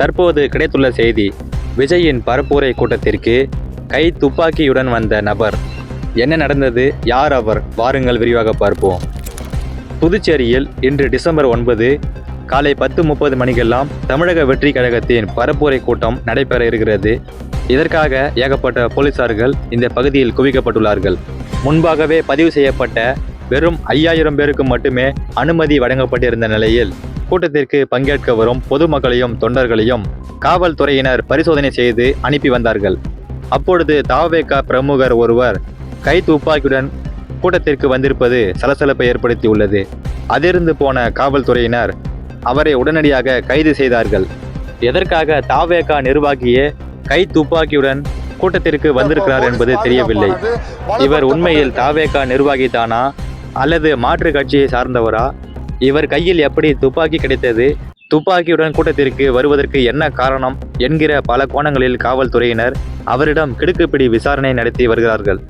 தற்போது கிடைத்துள்ள செய்தி விஜயின் பரப்புரை கூட்டத்திற்கு கை துப்பாக்கியுடன் வந்த நபர். என்ன நடந்தது? யார் அவர்? வாருங்கள் விரிவாக பார்ப்போம். புதுச்சேரியில் இன்று டிசம்பர் ஒன்பது காலை பத்து முப்பது மணிக்கெல்லாம் தமிழக வெற்றி கழகத்தின் பரப்புரை கூட்டம் நடைபெற இருக்கிறது. இதற்காக ஏகப்பட்ட போலீசார்கள் இந்த பகுதியில் குவிக்கப்பட்டுள்ளார்கள். முன்பாகவே பதிவு செய்யப்பட்ட வெறும் ஐயாயிரம் பேருக்கு மட்டுமே அனுமதி வழங்கப்பட்டிருந்த நிலையில் கூட்டத்திற்கு பங்கேற்க வரும் பொதுமக்களையும் தொண்டர்களையும் காவல்துறையினர் பரிசோதனை செய்து அனுப்பி வந்தார்கள். அப்பொழுது தாவேகா பிரமுகர் ஒருவர் கை துப்பாக்கியுடன் கூட்டத்திற்கு வந்திருப்பது சலசலப்பை ஏற்படுத்தியுள்ளது. அதிர்ந்து போன காவல்துறையினர் அவரை உடனடியாக கைது செய்தார்கள். எதற்காக தாவேகா நிர்வாகியே கை துப்பாக்கியுடன் கூட்டத்திற்கு வந்திருக்கிறார் என்பது தெரியவில்லை. இவர் உண்மையில் தாவேகா நிர்வாகி தானா அல்லது மாற்று கட்சியை சார்ந்தவரா? இவர் கையில் எப்படி துப்பாக்கி கிடைத்தது? துப்பாக்கியுடன் கூட்டத்திற்கு வருவதற்கு என்ன காரணம்? என்கிற பல கோணங்களில் காவல்துறையினர் அவரிடம் கிடுக்குப்பிடி விசாரணை நடத்தி வருகிறார்கள்.